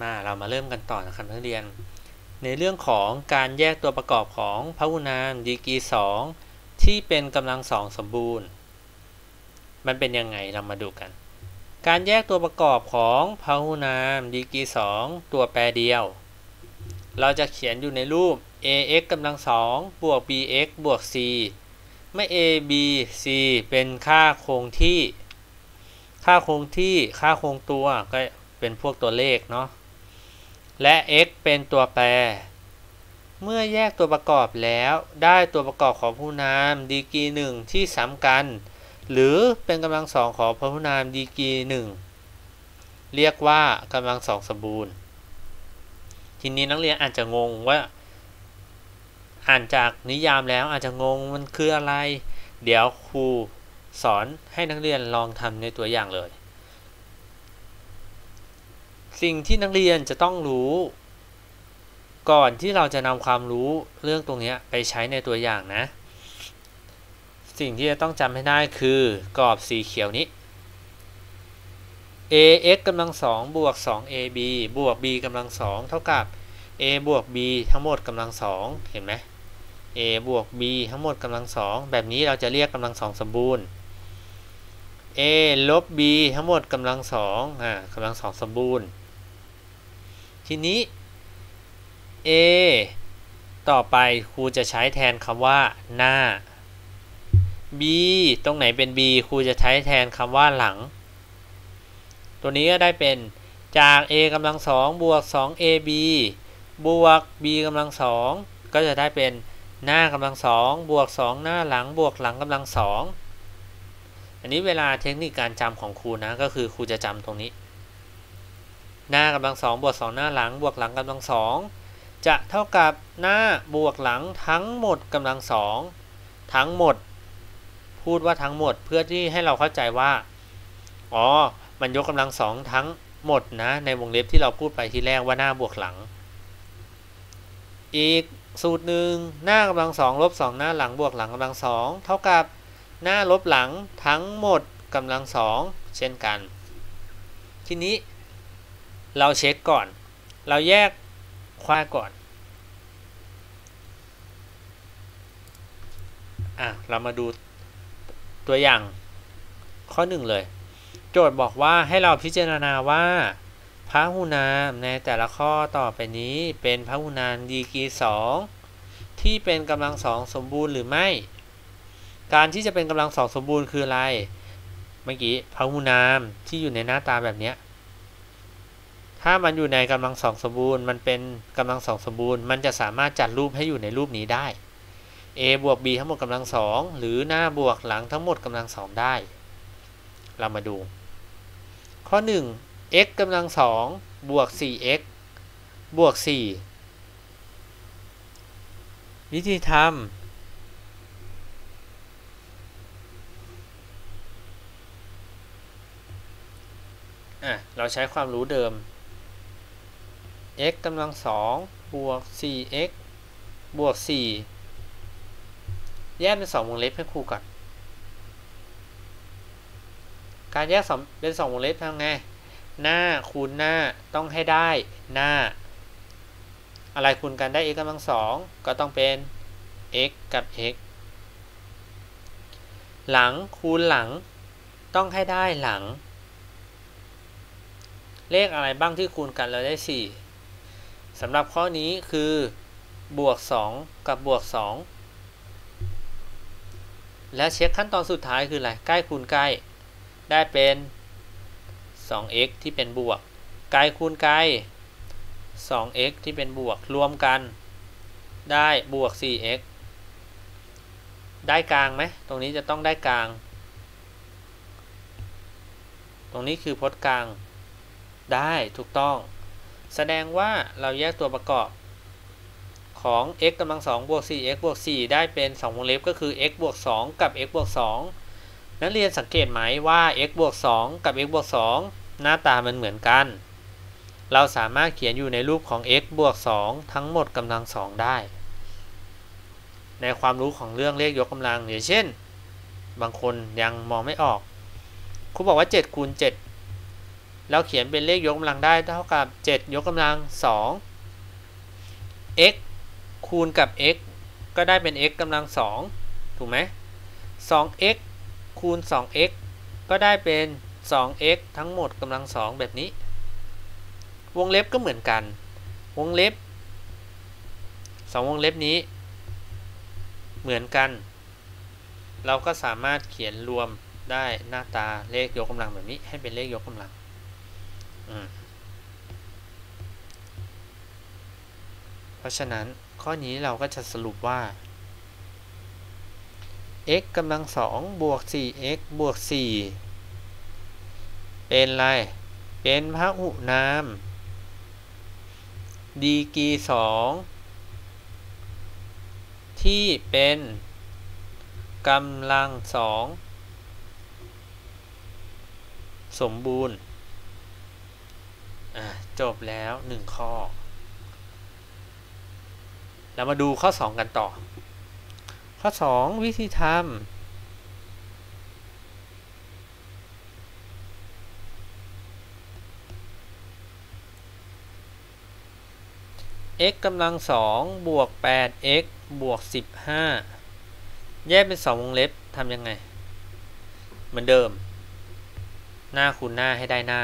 มาเรามาเริ่มกันต่อนะครับนักเรียน ในเรื่องของการแยกตัวประกอบของพหุนามดีกรี2ที่เป็นกำลังสองสมบูรณ์ มันเป็นยังไงเรามาดูกัน การแยกตัวประกอบของพหุนามดีกรี2ตัวแปรเดียว เราจะเขียนอยู่ในรูป ax กำลังสองบวก bx บวก c ไม่ a b c เป็นค่าคงที่ ค่าคงที่ ค่าคงตัว ก็เป็นพวกตัวเลขเนาะ และ x เป็นตัวแปร เมื่อแยกตัวประกอบแล้วได้ตัวประกอบของพหุนามดีกรีหนึ่งที่ซ้ำกัน หรือเป็นกำลังสองของพหุนามดีกรีหนึ่งเรียกว่ากำลังสองสมบูรณ์ ทีนี้นักเรียนอาจจะงงว่า อ่านจากนิยามแล้วอาจจะงงมันคืออะไร เดี๋ยวครูสอนให้นักเรียนลองทำในตัวอย่างเลย สิ่งที่นักเรียนจะต้องรู้ ก่อนที่เราจะนำความรู้เรื่องตรงนี้ไปใช้ในตัวอย่างนะ สิ่งที่จะต้องจำให้ได้คือกรอบสีเขียวนี้ ax กำลังสองบวก 2ab บวก b กำลังสองเท่ากับ a บวก b ทั้งหมดกำลังสองเห็นไหม a บวก b ทั้งหมดกำลังสองแบบนี้เราจะเรียกกำลังสองสมบูรณ์ a ลบ b ทั้งหมดกำลังสองอ่ากำลังสองสมบูรณ์ ทีนี้ a ต่อไปครูจะใช้แทนคำว่าหน้า b ตรงไหนเป็น b ครูจะใช้แทนคำว่าหลัง ตัวนี้ก็ได้เป็นจาก a กำลังสองบวก 2ab บวก b กำลังสองก็จะได้เป็นหน้ากำลังสองบวก 2 หน้าหลังบวกหลังกำลังสองอันนี้เวลาเทคนิคการจำของครูนะก็คือครูจะจำตรงนี้ หน้ากำลังสองบวก2หน้าหลังบวกหลังกำลังสองจะเท่ากับหน้าบวกหลังทั้งหมดกำลังสองทั้งหมด พูดว่าทั้งหมดเพื่อที่ให้เราเข้าใจว่าอ๋อมันยกกำลังสองทั้งหมดนะ ในวงเล็บที่เราพูดไปที่แรกว่าหน้าบวกหลัง อีกสูตรหนึ่งหน้ากำลังสองลบสองหน้าหลังบวกหลังกำลังสองเท่ากับหน้าลบหลังทั้งหมดกำลังสองเช่นกัน ทีนี้ เราเช็คก่อน เราแยกควาก่อน อะ เรามาดูตัวอย่างข้อหนึ่งเลย โจทย์บอกว่าให้เราพิจารณาว่าพระหุนามในแต่ละข้อต่อไปนี้เป็นพระหุนามดีกีสองที่เป็นกำลังสองสมบูรณ์หรือไม่ การที่จะเป็นกำลังสองสมบูรณ์คืออะไร เมื่อกี้พระหุนามที่อยู่ในหน้าตาแบบนี้ ถ้ามันอยู่ในกำลังสองสมบูรณ์ มันเป็นกำลังสองสมบูรณ์ มันจะสามารถจัดรูปให้อยู่ในรูปนี้ได้ a บวก b ทั้งหมดกำลังสองหรือหน้าบวกหลังทั้งหมดกำลังสองได้ เรามาดู ข้อ 1 x กำลังสองบวก 4x บวก 4 วิธีทำอะเราใช้ความรู้เดิม x กำลังสองบวก 4x บวก 4 แยกเป็น2วงเล็บให้ครูก่อน การแยกเป็น2วงเล็บทำไง หน้าคูณหน้าต้องให้ได้หน้า อะไรคูณกันได้ x กำลังสองก็ต้องเป็น x กับ x หลังคูณหลัง ต้องให้ได้หลัง เลขอะไรบ้างที่คูณกันเราได้ 4 สำหรับข้อนี้คือบวก 2 กับบวก 2 และเช็คขั้นตอนสุดท้ายคืออะไรใกล้คูณใกล้ ได้เป็น 2x ที่เป็นบวก ไกลคูณไกล 2x ที่เป็นบวกรวมกัน ได้บวก 4x ได้กลางไหม ตรงนี้จะต้องได้กลาง ตรงนี้คือพจน์กลาง ได้ถูกต้อง แสดงว่าเราแยกตัวประกอบของ x กำลัง2บวก 4x บวก4ได้เป็น2วงเล็บก็คือ x บวก2กับ x บวก2นักเรียนสังเกตไหมว่า x บวก2กับ x บวก2หน้าตามันเหมือนกัน เราสามารถเขียนอยู่ในรูปของ x บวก2ทั้งหมดกำลัง2ได้ ในความรู้ของเรื่องเลขยกกำลังอย่างเช่น บางคนยังมองไม่ออกครูบอกว่า7คูณ7 เราเขียนเป็นเลขยกกำลังได้เท่ากับ 7 ยกกำลัง 2 x คูณกับ x ก็ได้เป็น x กำลัง 2 ถูกไหม 2x คูณ 2x ก็ได้เป็น 2x ทั้งหมดกำลัง 2 แบบนี้ วงเล็บก็เหมือนกัน วงเล็บ 2 วงเล็บนี้ เหมือนกัน เราก็สามารถเขียนรวมได้หน้าตาเลขยกกำลังแบบนี้ให้เป็นเลขยกกำลัง เพราะฉะนั้นข้อนี้เราก็จะสรุปว่า x กำลังสองบวก 4x บวก 4 เป็นไร เป็นพหุนามดีกีสองที่เป็นกำลังสองสมบูรณ์ จบแล้ว1ข้อ เรามาดูข้อ2กันต่อ ข้อ2วิธีทำ x กำลัง2บวก 8x บวก15แยกเป็น2วงเล็บทำยังไง เหมือนเดิม หน้าคูณหน้าให้ได้หน้า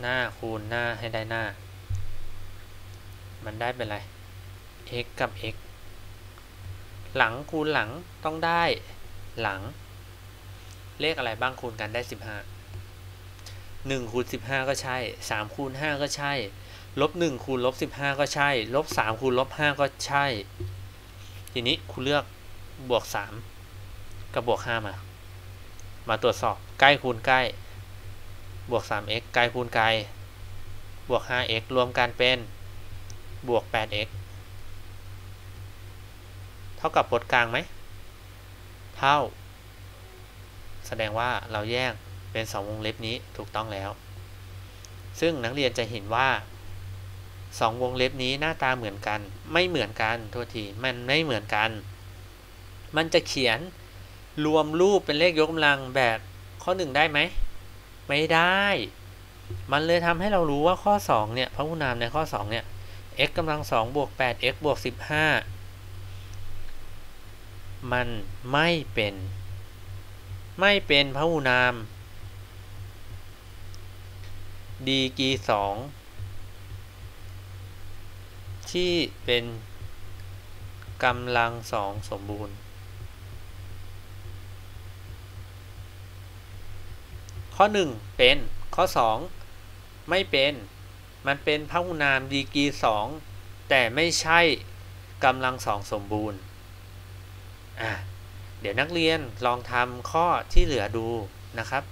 หน้าคูณหน้าให้ได้หน้า มันได้เป็นไร x กับ x หลังคูณหลังต้องได้หลัง เลขอะไรบ้างคูณกันได้ 15 1คูณ15 ก็ใช่ 3 คูณ 5 ก็ใช่ลบ1คูณลบ15 ก็ใช่ลบ3คูณลบ5 ก็ใช่ ทีนี้คุณเลือกบวก 3 กับบวก 5 มา มาตรวจสอบใกล้คูณใกล้ บวก 3x ไกลคูณไกลบวก 5x รวมกันเป็น บวก 8x เท่ากับพจน์กลางไหม เท่า แสดงว่าเราแยกเป็น 2 วงเล็บนี้ถูกต้องแล้ว ซึ่งนักเรียนจะเห็นว่าสองวงเล็บนี้หน้าตาเหมือนกัน ไม่เหมือนกันโทษที มันไม่เหมือนกัน มันจะเขียนรวมรูปเป็นเลขยกกำลังแบบข้อหนึ่งได้ไหม ไม่ได้ มันเลยทำให้เรารู้ว่าข้อ 2 เนี่ยพหุนามในข้อ 2 เนี่ย x กำลัง2บวก 8x บวก15 มันไม่เป็น ไม่เป็นพหุนามดีกี2ที่เป็นกำลังสองสมบูรณ์ ข้อ 1 เป็น ข้อ 2 ไม่เป็น มันเป็นพหุนามดีกี2แต่ไม่ใช่กำลังสองสมบูรณ์อะเดี๋ยวนักเรียนลองทำข้อที่เหลือดูนะครับ